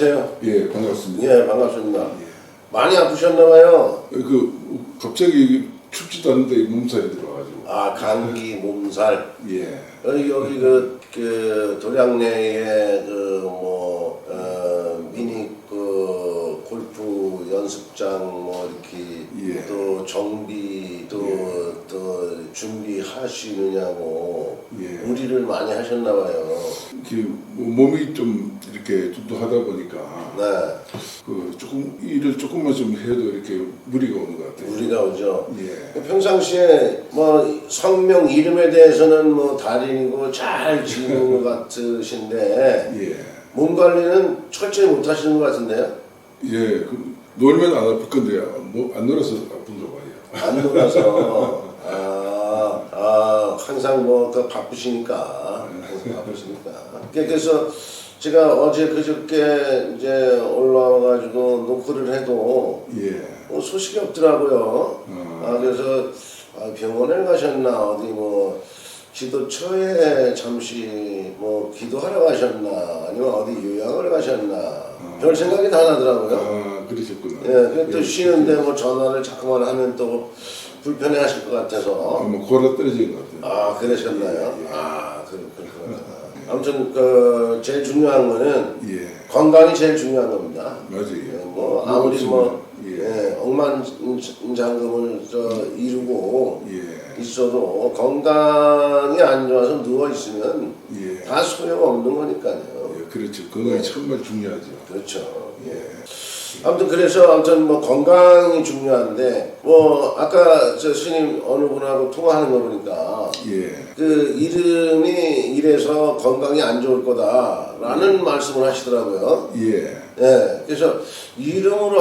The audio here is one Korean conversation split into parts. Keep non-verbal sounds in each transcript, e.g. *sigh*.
안녕하세요. 예, 반갑습니다. 예, 반갑습니다. 많이 아프셨나봐요. 그 갑자기 춥지도 않은데 몸살이 들어가지고. 아, 감기, 몸살. 예. 여기, 여기 그, 그, 도량내에 그, 뭐, 어, 미니 그, 골프 연습장 뭐, 이렇게, 예. 또 정비, 또, 또 준비하시느냐고, 예. 무리를 많이 하셨나 봐요. 이렇게 뭐 몸이 좀 이렇게 뚱뚱하다 보니까 네, 그 조금 일을 조금만 좀 해도 이렇게 무리가 오는 것 같아요. 무리가 오죠. 예. 평상시에 뭐 성명 이름에 대해서는 뭐 달인이고 잘 지는 것 *laughs* 같으신데 예. 몸 관리는 철저히 못 하시는 것 같은데요? 예. 그 놀면 안 아플 건데 뭐안 놀아서 아픈가 봐요. 안 놀아서 아, *laughs* 아 항상 뭐그 바쁘시니까 항상 바쁘시니까 그래서 제가 어제 그저께 이제 올라와가지고 노크를 해도 예. 뭐 소식이 없더라고요. 어. 아 그래서 아, 병원에 가셨나 어디 뭐 기도처에 잠시 뭐 기도하러 가셨나 아니면 어디 요양을 가셨나 별 생각이 다 나더라고요. 아, 그러셨구나. 예, 그또 쉬는데 뭐 전화를 자꾸만 하면 또 불편해하실 것 아, 같아서 뭐 고라 떨어진 것 같아요. 아 그러셨나요? 예, 예. 아 그, 그렇구나. 아무튼 그 제일 중요한 거는 예. 건강이 제일 중요한 겁니다. 맞아요. 예, 뭐 아무리 뭐 예. 예, 억만장금을 저 이루고 예. 있어도 건강이 안 좋아서 누워 있으면 예. 다 소용 없는 거니까요. 예, 그렇죠. 건강이 정말 중요하죠. 그렇죠. 예. 아무튼 그래서 아무튼 뭐 건강이 중요한데 뭐 아까 저 스님 어느 분하고 통화하는 거 보니까 예. 그 이름이 이래서 건강이 안 좋을 거다라는 말씀을 하시더라고요. 예. 예. 그래서 이름으로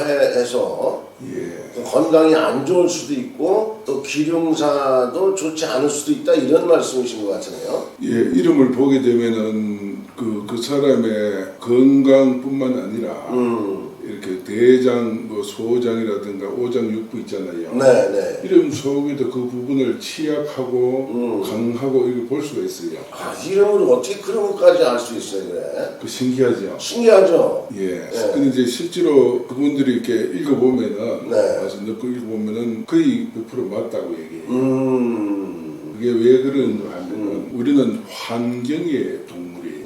해- 해서 예. 그 건강이 안 좋을 수도 있고 또 기룡사도 좋지 않을 수도 있다 이런 말씀이신 것 같으네요. 예, 이름을 보게 되면은 그, 그 사람의 건강뿐만 아니라 음. 이렇게 대장, 뭐 소장이라든가 오장, 육부 있잖아요. 네, 네. 이름 속에도 그 부분을 취약하고 음. 강하고 이렇게 볼 수가 있어요. 아, 이름으로 어떻게 그런 것까지 알 수 있어요, 그래? 그 신기하죠. 신기하죠? 예. 네. 근데 이제 실제로 그분들이 이렇게 읽어보면은 네. 와서 넣고 읽어보면은 거의 100% 맞다고 얘기해요. 음. 그게 왜 그런가 하면은 우리는 환경의 동물이에요.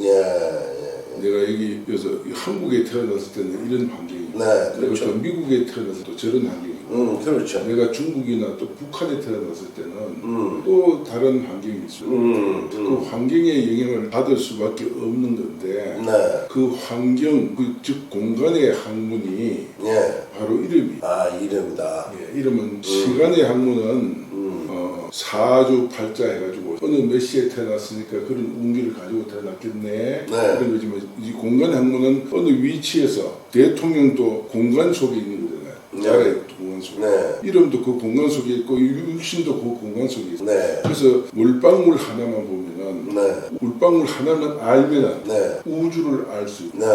예, 예. 내가 여기 여기서 한국에 태어났을 때는 이런 환경이고 네, 그리고 그렇죠. 또 미국에 태어났을 때 저런 환경이고 음, 그렇죠. 내가 중국이나 또 북한에 태어났을 때는 음. 또 다른 환경이 있어요. 음, 그 음. 환경의 영향을 받을 수밖에 없는 건데 네. 그 환경, 그 즉 공간의 학문이 예. 바로 이름이. 아, 이름이다. 예, 이름은 시간의 학문은 음. 어, 사주 팔자 해가지고 어느 몇 시에 태어났으니까 그런 운기를 가지고 태어났겠네 이런 거지만 이 공간 학문은 어느 위치에서 대통령도 공간 속에 있는 거잖아요. 네. 나라의 공간 속에. 네. 이름도 그 공간 속에 있고 육신도 그 공간 속에 있어요. 네. 그래서 물방울 하나만 보면은 네. 물방울 하나만 알면은 네. 우주를 알 수 있고 네.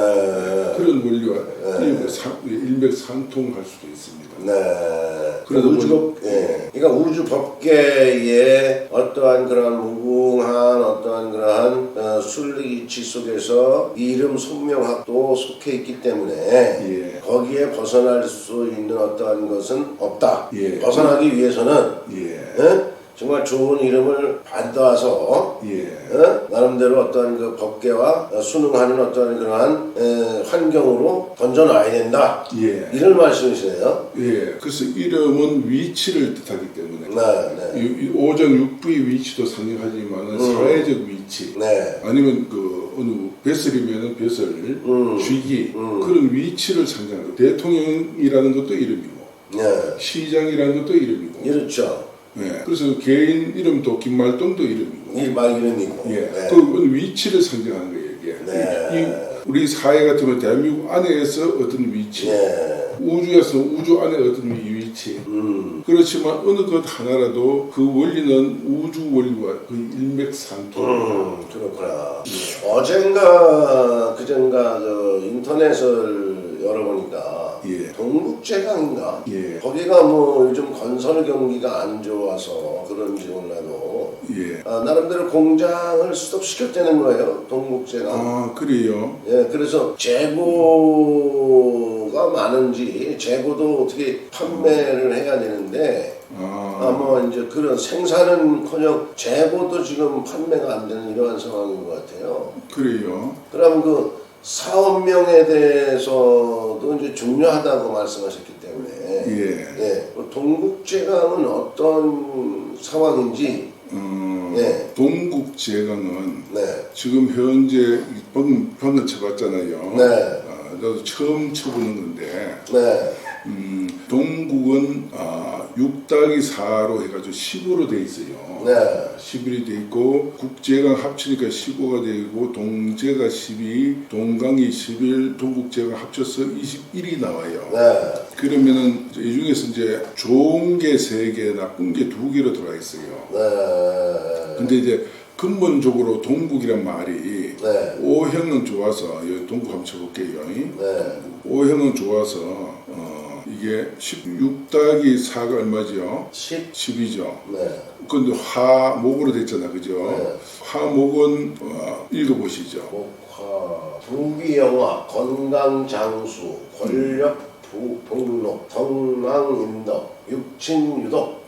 그런 원리와 네. 일맥상통할 수도 있습니다. 네. 그래도 우주 뭐- 법, 예. 그러니까 우주 법계의 어떠한 그런 무궁한 어떠한 그러한 어, 순리이치 속에서 이름 속명학도 속해 있기 때문에 예. 거기에 벗어날 수 있는 어떠한 것은 없다. 예. 벗어나기 위해서는 예. 예? 정말 좋은 이름을 받아서 예. 어? 나름대로 어떠한 그 법계와 순응하는 어떠한 그러한 에, 환경으로 던져놔야 된다. 예. 이런 말씀이시네요. 예. 그래서 이름은 위치를 뜻하기 때문에 네, 네, 이- 이 오정 육부의 위치도 상징하지만 사회적 위치 네, 아니면 그 어느 벼슬이면은 벼슬 음. 쥐기 음. 그런 위치를 상징하고 대통령이라는 것도 이름이고 네, 시장이라는 것도 이름이고 이렇죠. 예. 그래서 개인 이름도 김말동도 이름이고 이말 이름이고. 예. 네. 그 위치를 상징하는 거예요 이게 네. 이, 이 우리 사회 같으면 대한민국 안에서 어떤 위치 네, 우주에서 우주 안에 어떤 위- 위치 음, 그렇지만 어느 것 하나라도 그 원리는 우주 원리와 그 일맥상통. 음, 그렇구나. 어젠가 그젠가 그 인터넷을 열어보니까 예. 동국제강인가? 예. 거기가 뭐 요즘 건설 경기가 안 좋아서 그런지 몰라도 예. 아, 나름대로 공장을 수립시켰다는 거예요. 동국제강. 아 그래요. 예, 그래서 재고가 많은지 재고도 어떻게 판매를 해야 되는데 아, 아뭐 이제 그런 생산은커녕 재고도 지금 판매가 안 되는 이러한 상황인 것 같아요. 그래요. 그럼 그 사업명에 대해서도 이제 중요하다고 말씀하셨기 때문에 예. 예, 그 동국제강은 어떤 상황인지 음, 예. 동국제강은 네, 지금 현재 방금 방금 쳐봤잖아요. 네. 아, 나도 처음 쳐보는 건데 네, 음, 동국은 아, 6따기 4로 해가지고 10으로 돼 있어요. 네, 11이 돼 있고 국제강 합치니까 15가 되고 동제가 12, 동강이 11, 동국제강 합쳐서 21이 나와요. 네, 그러면은 이 중에서 이제 좋은 게세 개, 나쁜 게두 개로 들어가 있어요. 네, 근데 이제 근본적으로 동국이란 말이 네, O형은 좋아서 여기 동국 한번 쳐볼게요. 네, O형은 좋아서 어, 이게 16 더하기 4가 얼마죠? 10, 10이죠. 네, 근데 화 목으로 됐잖아, 그죠? 네. 화 목은 어, 읽어보시죠. 목화, 부귀영화, 건강장수, 권력 부, 복록, 덕망인덕, 육친유독,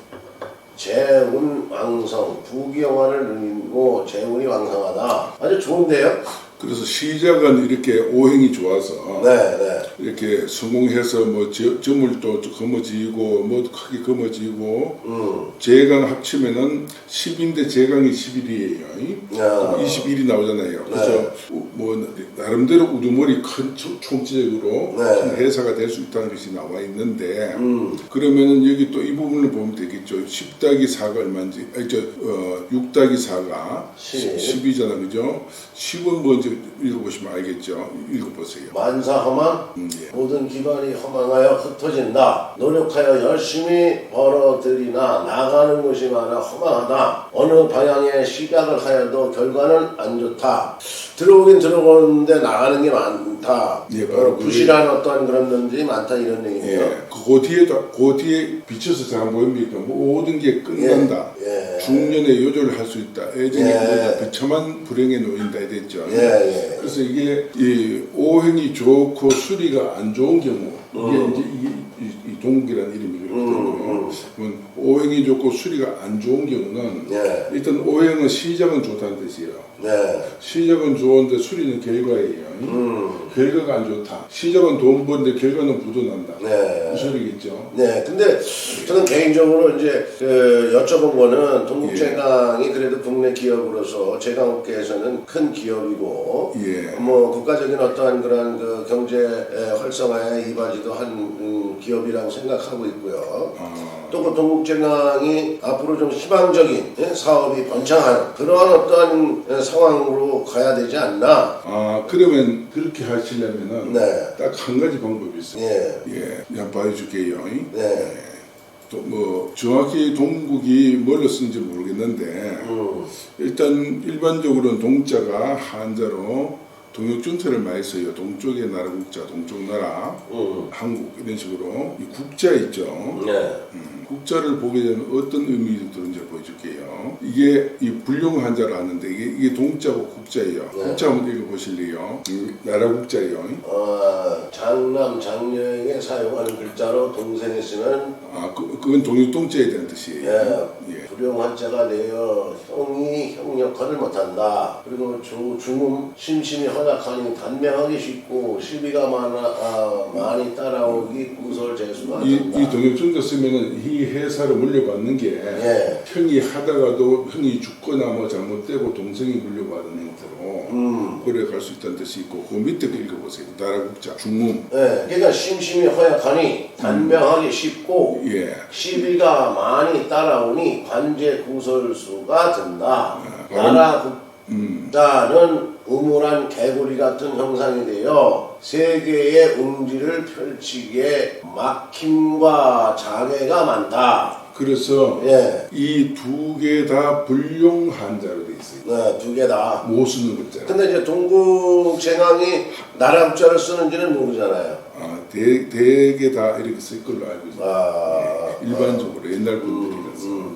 재운 왕성, 부귀영화를 누리고 재운이 왕성하다. 아주 좋은데요? 그래서 시작은 이렇게 오행이 좋아서 네, 네, 이렇게 성공해서 뭐 저- 점을 또 거머쥐고 뭐 크게 거머쥐고 음, 제강 합치면은 10인데 제강이 11이에요. 야. 21이 나오잖아요. 그래서 네. 뭐 나름대로 우두머리 큰 총- 총체적으로 네. 큰 회사가 될 수 있다는 것이 나와 있는데 음, 그러면은 여기 또 이 부분을 보면 되겠죠. 10 더하기 4가 얼마인지, 아니 저 어, 6 더하기 4가 10. 10이잖아, 그죠? 10은 먼저 읽어보시면 알겠죠. 읽어보세요. 만사허망, 음, 예. 모든 기반이 허망하여 흩어진다. 노력하여 열심히 벌어들이나 나가는 것이 많아 허망하다. 어느 방향에 시작을 하여도 결과는 안 좋다. 들어오긴 들어오는데 나가는 게 많다. 예, 바로 어, 부실한 어떤 그런 면들이 많다 이런 얘기네요. 예. 그 뒤에도 그 뒤에 비춰서 잘 보입니까? 모든 게 끝난다. 예. 중년에 요절을 할 수 있다. 애정에 예. 비참한 불행에 놓인다 이랬죠. 예, 예. 그래서 이게 이 오행이 좋고 수리가 안 좋은 경우 이게 음. 이제 이, 이, 이 동국이라는 이름이 그렇거든요. 음, 그러면 오행이 좋고 수리가 안 좋은 경우는 예. 일단 오행은 시작은 좋다는 뜻이에요. 네. 시작은 좋은데 수리는 결과예요. 음. 결과가 안 좋다. 시작은 돈 버는데 결과는 부도난다. 네. 이 소리겠죠. 네, 근데 저는 개인적으로 이제 그 여쭤본 거는 동국제강이 그래도 국내 기업으로서 제강업계에서는 큰 기업이고 예. 뭐 국가적인 어떠한 그런 그 경제 에, 활성화에 이바지도 한 음, 기업이라고 생각하고 있고요. 아, 또 그 동국제강이 앞으로 좀 희망적인 예, 사업이 번창하는 그러한 어떠한 예, 상황으로 가야 되지 않나. 아 그러면 그렇게 하시려면은 네. 딱 한 가지 방법이 있어요. 예. 예, 그냥 봐줄게요. 네. 또 뭐 정확히 동국이 뭘로 쓰는지 모르겠는데 음. 일단 일반적으로는 동자가 한자로 동역준태를 많이 써요. 동쪽의 나라 국자, 동쪽 나라, 음. 한국 이런 식으로 이 국자 있죠. 네. 음, 국자를 보게 되면 어떤 의미가 드는지 보여줄게요. 이게 이 불용 한자를 하는데 이게, 이게 동자고 국자예요. 네. 국자 한번 읽어보실래요? 이 나라 국자예요. 어, 장남 장녀에게 사용하는 글자로 동생에 쓰는 아, 그, 그건 동육동자에 대한 뜻이에요. 예, 예. 불용한 자가 되어 형이 형 역할을 못한다. 그리고 주, 중음 심심이 허약하니 단명하기 쉽고 시비가 많아 아, 많이 따라오기 구설 재수가 이, 된다. 이 동역준자 쓰면은 이 회사를 물려받는 게 예. 형이 하다가도 형이 죽거나 뭐 잘못되고 동생이 물려받는 형태로 음. 오래 갈 수 있다는 뜻이 있고 그 밑에 거 읽어보세요. 나라 국자 중음. 예, 그러니까 심심이 허약하니 단명하기 쉽고 예. 시비가 많이 따라오니 관제 구설수가 된다. 아, 나라 음. 국자는 우물한 개구리 같은 형상이 되어 세계의 웅지를 펼치기에 막힘과 장애가 많다. 그래서 예, 이두 개 다 불용 한자로 돼 있어요. 네, 두 개 다. 못 쓰는 글자. 근데 이제 동국제강이 나라 국자를 쓰는지는 모르잖아요. 아, 대, 대개 다 이렇게 쓸 걸로 알고 있어요. 아, 일반적으로 옛날 분들이라서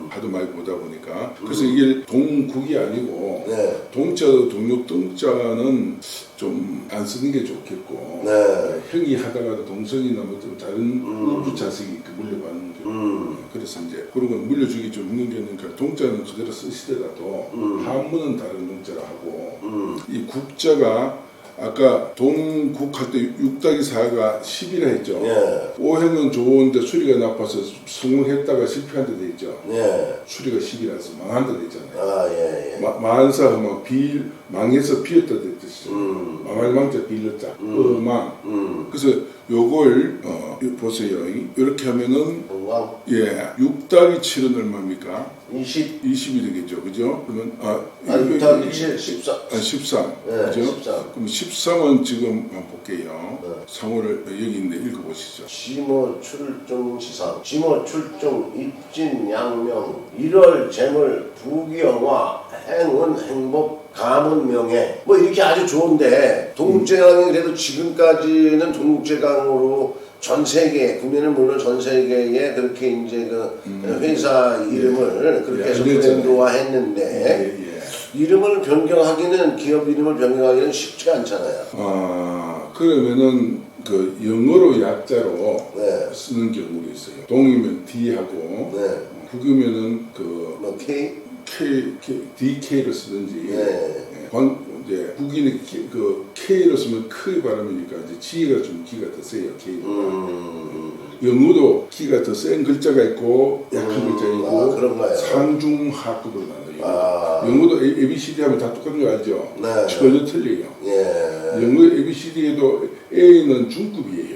하도 많이 보다 보니까 그래서 이게 동국이 아니고 네. 동자 동력 동자는 좀 안 쓰는 게 좋겠고 네. 형이 하다가도 동성이나 뭐 좀 다른 우부 자식이 그 물려받는 경우 음. 그래서 이제 그런 건 물려주기 좀 힘든 게 있으니까 동자는 그대로 쓰시더라도 한문은 다른 동자라 하고 음. 이 국자가 아까 동국 할 때 6더기 4가 10이라 했죠. 예. 오행은 좋은데 수리가 나빠서 성공했다가 실패한 데도 있죠. 예. 수리가 10이라서 망한 데도 있잖아요. 아, 예, 예. 마, 만사하면 비 망해서 비었다 뜻이죠. 음. 망할 망자 빌렸자. 어망. 음. 그래서 요걸 어, 요 보세요. 이렇게 하면은 동광 예, 6더기 7은 얼마입니까? 20, 20이 되겠죠. 그죠? 그러면 아, 아, 6 더하기 7, 14. 아, 13. 네, 그죠? 13. 그럼 13은 지금 한번 볼게요. 네. 상호를 여기 있는데 읽어보시죠. 지모 출중 지상 지모 출중 입진 양명 일월 재물 부귀영화 행운 행복 가문 명예 뭐 이렇게 아주 좋은데 동국제강이 그래도 지금까지는 동국제강으로 전 세계 국민은 물론 전 세계에 그렇게 이제 그 회사 이름을 그렇게 해서 음. 예, 알려졌잖아요. 브랜드화했는데 예, 예. 이름을 변경하기는 기업 이름을 변경하기는 쉽지가 않잖아요. 아, 그러면은 그 영어로 약자로 네. 쓰는 경우도 있어요. 동이면 D하고 네. 국이면은 그 뭐 K K, K DK로 쓰든지 네. 예, 광, 이제 국인의 K, 그 K로 쓰면 크 발음이니까 이제 G가 좀 기가 더 세요. K. 음. 영어도 기가 더 센 글자가 있고 약한 음, 글자 아, 있고 그런가요? 상중하급으로 나눠요. 아. 영어도 A, B, C, D 하면 다 똑같은 거 알죠? 네. 전혀 틀려요. 예. 영어 A, B, C, D에도 A는 중급이에요.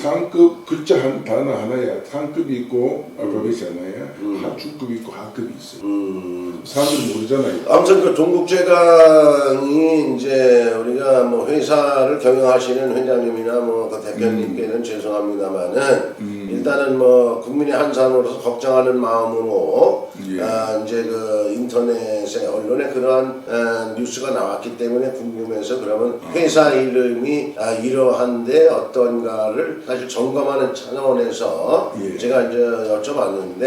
음. 상급 글자 한 단어 하나에 상급이 있고 알파벳이 하나에 음. 하 중급이 있고 하급이 있어요. 음. 사람들이 모르잖아요. 아무튼 그 동국제강이 이제 우리가 뭐 회사를 경영하시는 회장님이나 뭐 그 대표님께는 죄송합니다만은 일단은 뭐 국민의 한 사람으로서 걱정하는 마음으로 예. 아, 이제 그 인터넷에 언론에 그러한 아, 뉴스가 나왔기 때문에 궁금해서 그러면 회사 이름이 아, 이러한데 어떤가를 사실 점검하는 차원에서 예. 제가 이제 여쭤봤는데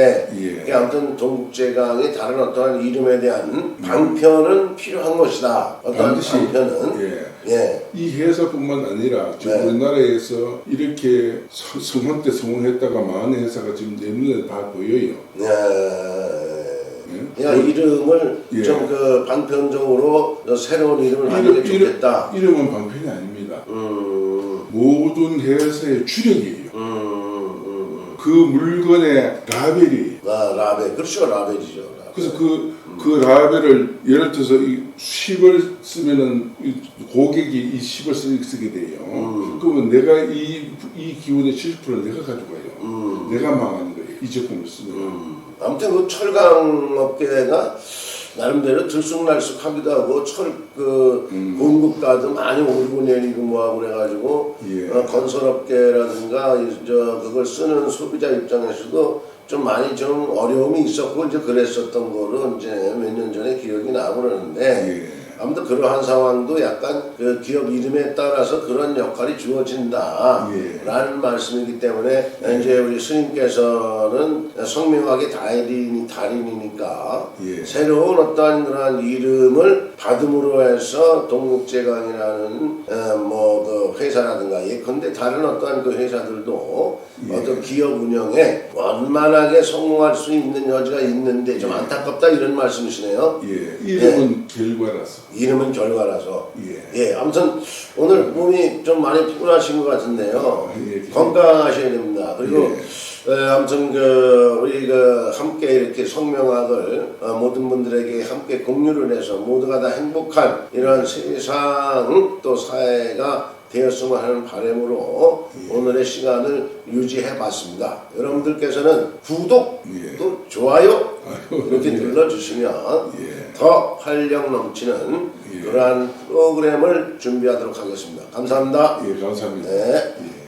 예. 아무튼 동국제강이 다른 어떠한 이름에 대한 방편은 필요한 것이다. 어떠한 반드시 방편은 예. 예. 이 회사뿐만 아니라 지금 네. 우리나라에서 이렇게 성- 성황 때 성공했다가 망하는 회사가 지금 내 눈에 다 보여요. 예. 예. 그냥 이름을 예. 좀그 방편적으로 새로운 이름을 좋겠다. 이름, 은 방편이 아닙니다. 음, 모든 회사의 주력이에요. 음, 음. 그 물건의 라벨이 아, 라벨. 그렇죠. 라벨이죠. 라벨. 그래서 그, 그 라벨을 예를 들어서 이 10을 쓰면은 이 고객이 이 10을 쓰, 쓰게 돼요. 음. 그러면 내가 이, 이 기운의 70%를 내가 가져가요. 음. 내가 망하는 거예요. 이 제품을 쓰면. 음. 아무튼 그 철강 업계가 나름대로 들쑥날쑥하기도 하고 철그 공급가도 많이 오르고 내리고 뭐하고 그래가지고 예. 어, 건설업계라든가 이- 저 그걸 쓰는 소비자 입장에서도 좀 많이 좀 어려움이 있었고 이제 그랬었던 거로 이제 몇 년 전에 기억이 나고 그러는데 예. 아무튼 그러한 상황도 약간 그 기업 이름에 따라서 그런 역할이 주어진다. 예. 라는 말씀이기 때문에 이제 우리 스님께서는 성명하게 달인이 달인이니까 예. 새로운 어떤 그런 이름을 받음으로 해서 동국제강이라는 어, 뭐그 회사라든가 예컨대 다른 어떠한 그 회사들도 예. 어떤 기업 운영에 원만하게 성공할 수 있는 여지가 있는데 좀 안타깝다 이런 말씀이시네요. 예. 이름은 결과라서. 이름은 결과라서. 예. 예, 아무튼 오늘 몸이 좀 많이 피곤하신 것 같은데요. 예. 건강하셔야 됩니다. 그리고 에, 아무튼 그 우리 그 함께 이렇게 성명학을 어, 모든 분들에게 함께 공유를 해서 모두가 다 행복한 이런 세상 또 사회가 되었으면 하는 바람으로 예. 오늘의 시간을 유지해 봤습니다. 여러분들께서는 구독 예. 또 좋아요 아유, 이렇게 예. 눌러주시면 예. 더 활력 넘치는 예. 그러한 프로그램을 준비하도록 하겠습니다. 감사합니다. 예, 감사합니다. 네. 예.